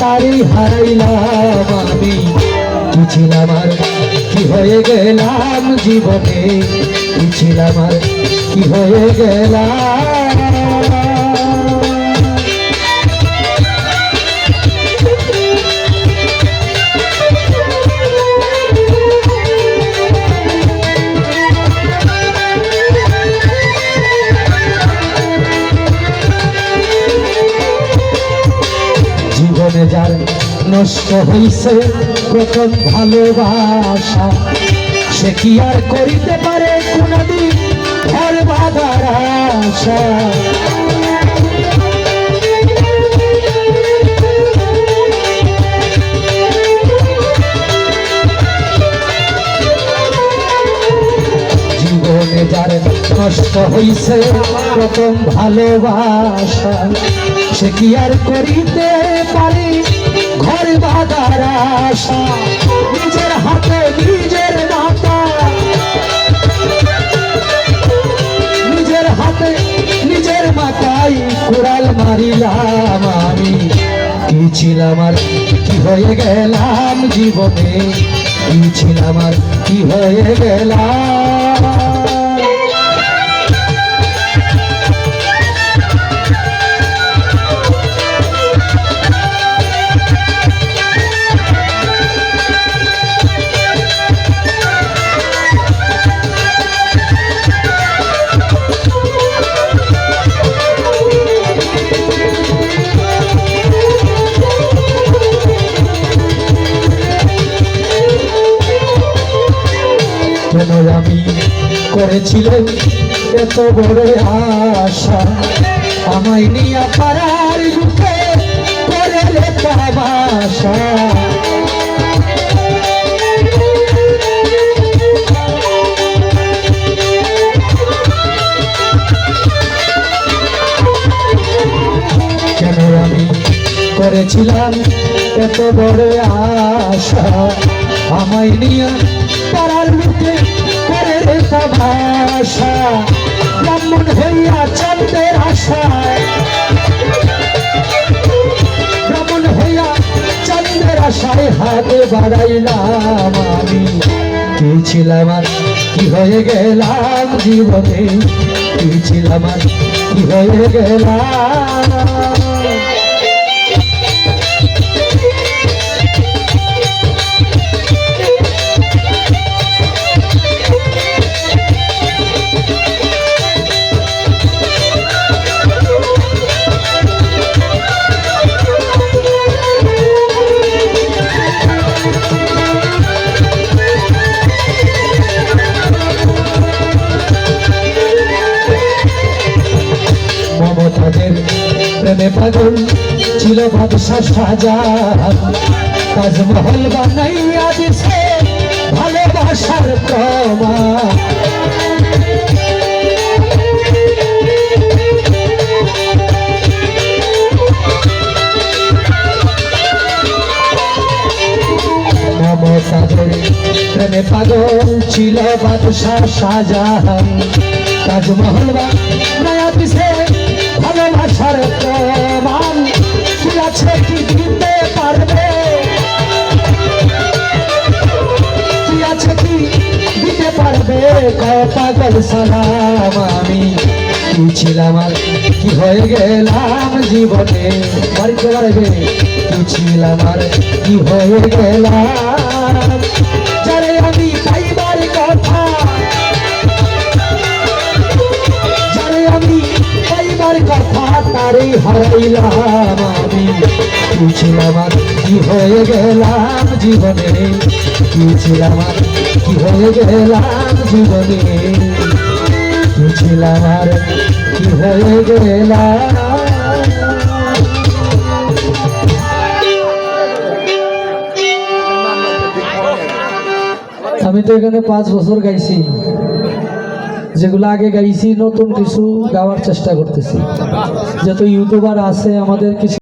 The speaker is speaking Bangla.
তারই হারাইলাম আমি। কি আর কি হয়ে গেলাম জীবনে? বুঝিলাম আর কি হয়ে গেলাম? নষ্ট হইছে প্রথম ভালোবাসা। সে কি আর করিতে পারে কোনদিন ঘর বাঁধার আশা? যার নষ্ট হইছে প্রথম ভালোবাসা, সে কি আর করিতে পারি আশা, নিজের হাতে, নিজের মাথা নিজের হাতে, নিজের মাথায় কুড়াল মারিলাম আমি। কি ছিলাম আর কি হয়ে গেলাম জীবনে? কি ছিলাম আর কি হয়ে গেলাম? করেছিলাম এত বড় আশা। আমায় নিয়ে পাড়ার তামাশা কেন আমি করেছিলাম এত বড় আশা? আমায় নিয়ে পাড়ার লোকে করে ভাষা, ব্রাহ্মণ হইয়া চন্দ্রের আশায় ব্রাহ্মণ হইয়া চন্দ্রের আশায় হাতে বাড়াইলাম আমি। কি ছিলাম আর কি হয়ে গেলাম জীবনে? কি ছিলাম আর কি হয়ে গেলাম? প্রেমে পাগল ছিল বাদশাহ শাহজাহান তাজমহল বানাইয়া দিছে ভালোবাসার প্রমাণ। মমতাদের প্রেমে পাগল ছিল বাদশাহ শাহজাহান তাজমহল বানাইয়া দিছে কি কি দিতে পারবে। কি আছে কি দিতে পারবে? পাগল সালাম আমি। কি কি হয়ে গেলাম জীবনে? বাড়িতে বাড়বে কি ছিলাম আর কি হয়ে গেলাম? তারে হারাইলাম আমি। আর কি হয়ে গেলাম জীবনে। কি ছিলাম আর কি হয়ে গেলাম জীবনে। কি ছিলাম আর কি হয়ে গেলাম। আমি তো এখানে পাঁচ বছর গাইছি। যেগুলো আগে গাইছি নতুন কিছু গাওয়ার চেষ্টা করতেছি। যত ইউটিউবার আছে আমাদের কিছু